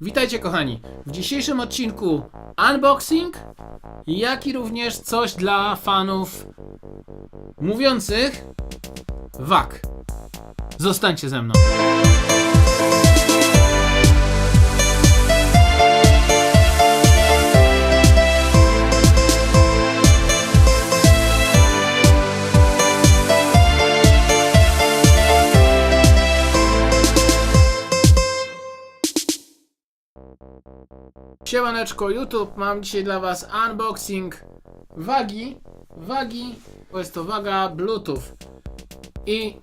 Witajcie kochani. W dzisiejszym odcinku unboxing, jak i również coś dla fanów mówiących wak. Zostańcie ze mną. Siemaneczko YouTube, mam dzisiaj dla Was unboxing wagi, wagi, bo jest to waga Bluetooth i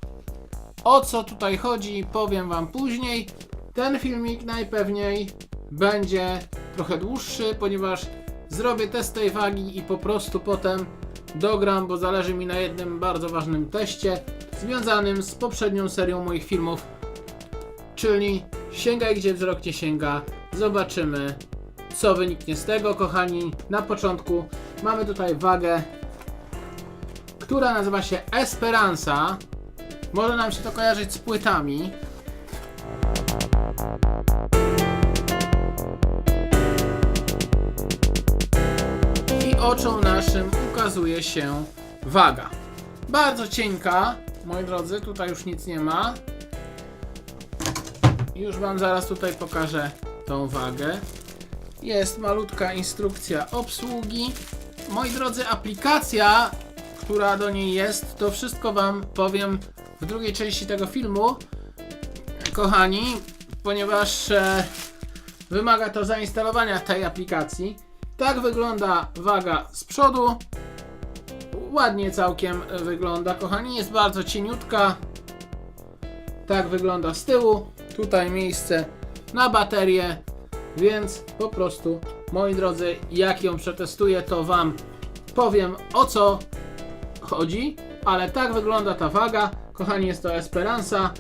o co tutaj chodzi powiem Wam później. Ten filmik najpewniej będzie trochę dłuższy, ponieważ zrobię test tej wagi i po prostu potem dogram, bo zależy mi na jednym bardzo ważnym teście związanym z poprzednią serią moich filmów czyli sięgaj gdzie wzrok nie sięga. Zobaczymy, co wyniknie z tego, kochani. Na początku mamy tutaj wagę, która nazywa się Esperanza. Może nam się to kojarzyć z płytami. I oczom naszym ukazuje się waga. Bardzo cienka, moi drodzy, tutaj już nic nie ma. Już Wam zaraz tutaj pokażę tą wagę. Jest malutka instrukcja obsługi. Moi drodzy, aplikacja, która do niej jest, to wszystko Wam powiem w drugiej części tego filmu. Kochani, ponieważ e, wymaga to zainstalowania tej aplikacji. Tak wygląda waga z przodu. Ładnie całkiem wygląda, kochani. Jest bardzo cieniutka. Tak wygląda z tyłu. Tutaj miejsce na baterię, więc po prostu, moi drodzy, jak ją przetestuję, to Wam powiem o co chodzi. Ale tak wygląda ta waga. Kochani, jest to Esperanza.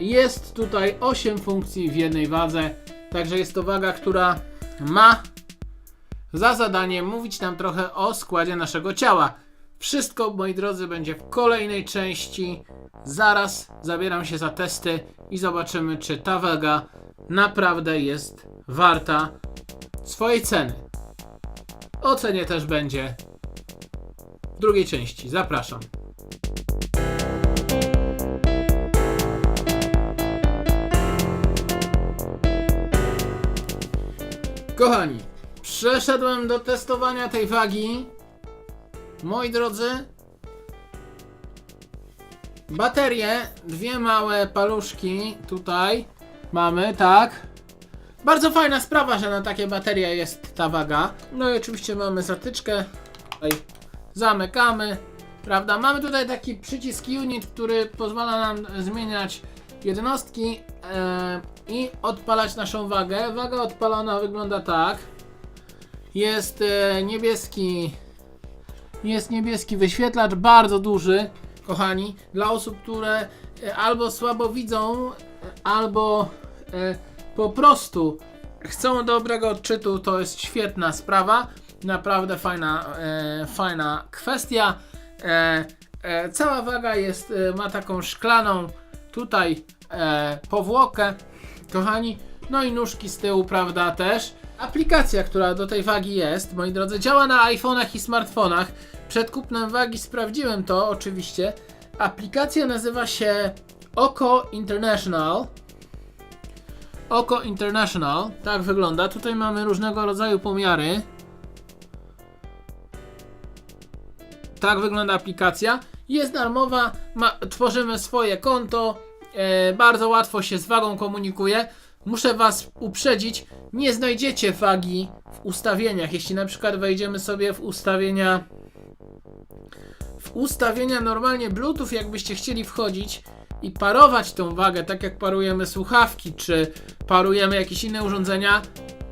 Jest tutaj 8 funkcji w jednej wadze. Także jest to waga, która ma za zadanie mówić nam trochę o składzie naszego ciała. Wszystko, moi drodzy, będzie w kolejnej części. Zaraz zabieram się za testy i zobaczymy, czy ta waga naprawdę jest warta swojej ceny. O cenie też będzie w drugiej części. Zapraszam. Kochani, przeszedłem do testowania tej wagi. Moi drodzy, baterie, dwie małe paluszki tutaj mamy, tak. Bardzo fajna sprawa, że na takie baterie jest ta waga. No i oczywiście mamy zatyczkę. Tutaj zamykamy, prawda? Mamy tutaj taki przycisk unit, który pozwala nam zmieniać jednostki e, i odpalać naszą wagę. Waga odpalona wygląda tak. Jest e, niebieski jest niebieski wyświetlacz, bardzo duży, kochani, dla osób, które e, albo słabo widzą, albo e, po prostu chcą dobrego odczytu, to jest świetna sprawa, naprawdę fajna, e, fajna kwestia. E, cała waga jest, ma taką szklaną tutaj e, powłokę, kochani, no i nóżki z tyłu, prawda, też. Aplikacja, która do tej wagi jest, moi drodzy, działa na iPhone'ach i smartfonach. Przed kupnem wagi sprawdziłem to, oczywiście. Aplikacja nazywa się Oko International. Oko International, tak wygląda. Tutaj mamy różnego rodzaju pomiary. Tak wygląda aplikacja. Jest darmowa, ma, tworzymy swoje konto. E, bardzo łatwo się z wagą komunikuje. Muszę Was uprzedzić, nie znajdziecie wagi w ustawieniach. Jeśli na przykład wejdziemy sobie w ustawienia w ustawienia normalnie Bluetooth, jakbyście chcieli wchodzić i parować tą wagę, tak jak parujemy słuchawki, czy parujemy jakieś inne urządzenia,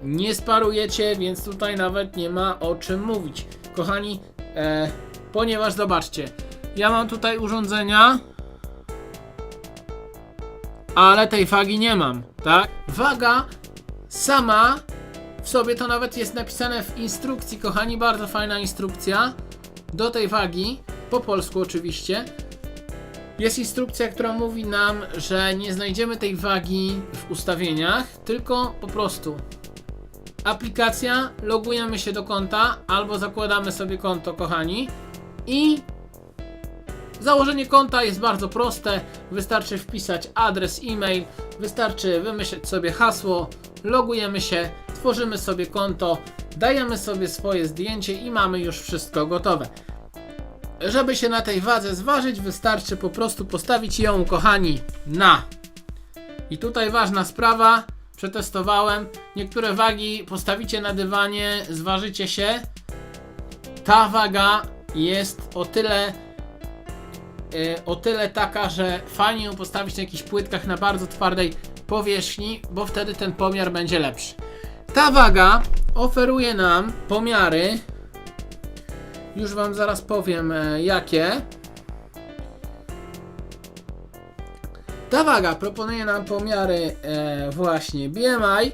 nie sparujecie, więc tutaj nawet nie ma o czym mówić. Kochani, e, ponieważ zobaczcie, ja mam tutaj urządzenia, ale tej wagi nie mam, tak? Waga sama w sobie to nawet jest napisane w instrukcji, kochani, bardzo fajna instrukcja do tej wagi, po polsku oczywiście. Jest instrukcja, która mówi nam, że nie znajdziemy tej wagi w ustawieniach, tylko po prostu aplikacja, logujemy się do konta albo zakładamy sobie konto, kochani, i założenie konta jest bardzo proste. Wystarczy wpisać adres e-mail, wystarczy wymyślić sobie hasło, logujemy się, tworzymy sobie konto, dajemy sobie swoje zdjęcie i mamy już wszystko gotowe. Żeby się na tej wadze zważyć, wystarczy po prostu postawić ją, kochani, na. I tutaj ważna sprawa, przetestowałem. Niektóre wagi postawicie na dywanie, zważycie się. Ta waga jest o tyle e, o tyle taka, że fajnie ją postawić na jakichś płytkach na bardzo twardej powierzchni, bo wtedy ten pomiar będzie lepszy. Ta waga oferuje nam pomiary. Już Wam zaraz powiem e, jakie. Ta waga proponuje nam pomiary e, właśnie BMI,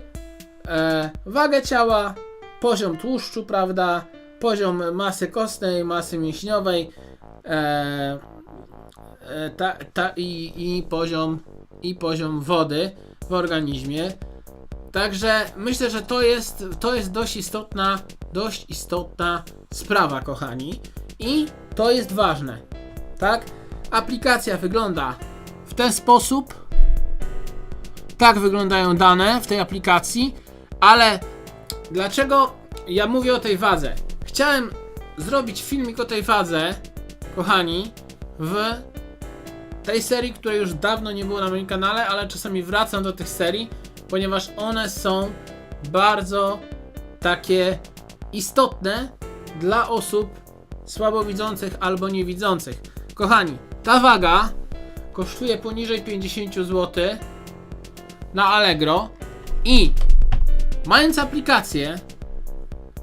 e, wagę ciała, poziom tłuszczu, prawda, poziom masy kostnej, masy mięśniowej, e, e, ta, ta, i, i, poziom, i poziom wody w organizmie. Także myślę, że to jest, to jest dość istotna, dość istotna sprawa, kochani. I to jest ważne. Tak? Aplikacja wygląda w ten sposób. Tak wyglądają dane w tej aplikacji, ale dlaczego ja mówię o tej wadze? Chciałem zrobić filmik o tej wadze, kochani, w tej serii, której już dawno nie było na moim kanale, ale czasami wracam do tych serii, ponieważ one są bardzo takie istotne dla osób słabowidzących albo niewidzących. Kochani, ta waga kosztuje poniżej 50 zł na Allegro i mając aplikację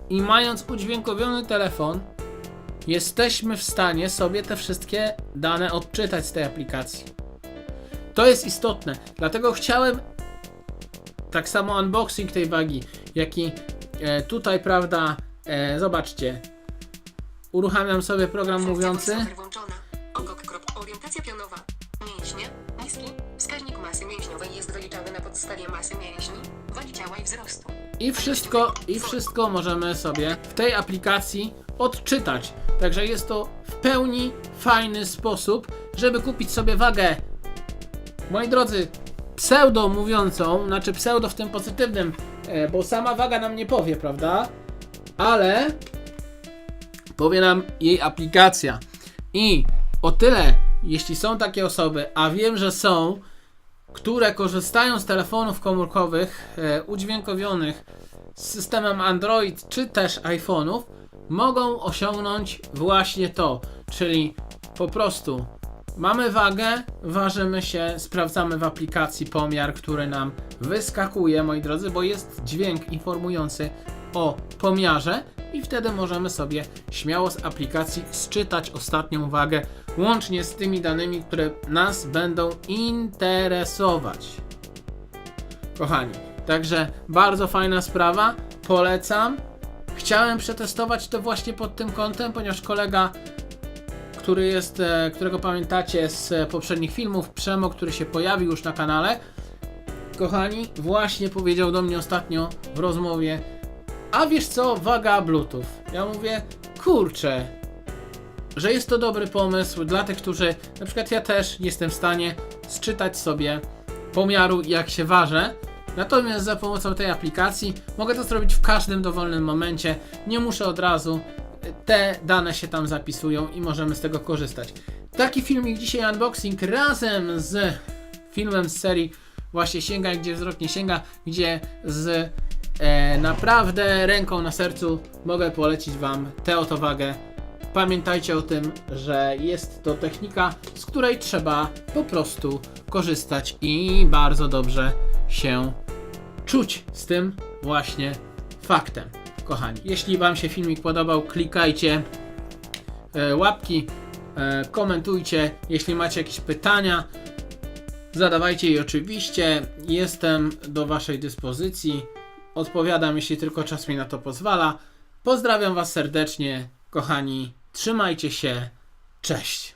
i mając udźwiękowiony telefon, jesteśmy w stanie sobie te wszystkie dane odczytać z tej aplikacji. To jest istotne, dlatego chciałem tak samo unboxing tej wagi, jak i e, tutaj, prawda, e, zobaczcie, uruchamiam sobie program mówiący. włączona. Orientacja pionowa. Mięśnie. Niski. Wskaźnik masy mięśniowej jest wyliczany na podstawie masy mięśni, wagi ciała i wzrostu. I wszystko, i wszystko możemy sobie w tej aplikacji odczytać. Także jest to w pełni fajny sposób, żeby kupić sobie wagę. Moi drodzy, pseudo mówiącą, znaczy pseudo w tym pozytywnym, bo sama waga nam nie powie, prawda? Ale powie nam jej aplikacja. I o tyle, jeśli są takie osoby, a wiem, że są, które korzystają z telefonów komórkowych e, udźwiękowionych z systemem Android czy też iPhone'ów, mogą osiągnąć właśnie to, czyli po prostu mamy wagę, ważymy się, sprawdzamy w aplikacji pomiar, który nam wyskakuje, moi drodzy, bo jest dźwięk informujący o pomiarze i wtedy możemy sobie śmiało z aplikacji sczytać ostatnią wagę, łącznie z tymi danymi, które nas będą interesować. Kochani, także bardzo fajna sprawa, polecam. Chciałem przetestować to właśnie pod tym kątem, ponieważ kolega, który jest, e, którego pamiętacie z e, poprzednich filmów, Przemo, który się pojawił już na kanale, kochani, właśnie powiedział do mnie ostatnio w rozmowie, a wiesz co, waga Bluetooth. Ja mówię, kurczę, że jest to dobry pomysł dla tych, którzy, na przykład ja też jestem w stanie sczytać sobie pomiaru jak się ważę. Natomiast za pomocą tej aplikacji mogę to zrobić w każdym dowolnym momencie. Nie muszę od razu. Te dane się tam zapisują i możemy z tego korzystać. Taki filmik dzisiaj unboxing razem z filmem z serii właśnie Sięga, gdzie wzrok nie sięga, gdzie z e, naprawdę ręką na sercu mogę polecić Wam tę oto wagę. Pamiętajcie o tym, że jest to technika, z której trzeba po prostu korzystać i bardzo dobrze się czuć z tym właśnie faktem. Kochani, jeśli Wam się filmik podobał, klikajcie e, łapki, e, komentujcie. Jeśli macie jakieś pytania, zadawajcie je oczywiście. Jestem do Waszej dyspozycji. Odpowiadam, jeśli tylko czas mi na to pozwala. Pozdrawiam Was serdecznie, kochani. Trzymajcie się. Cześć.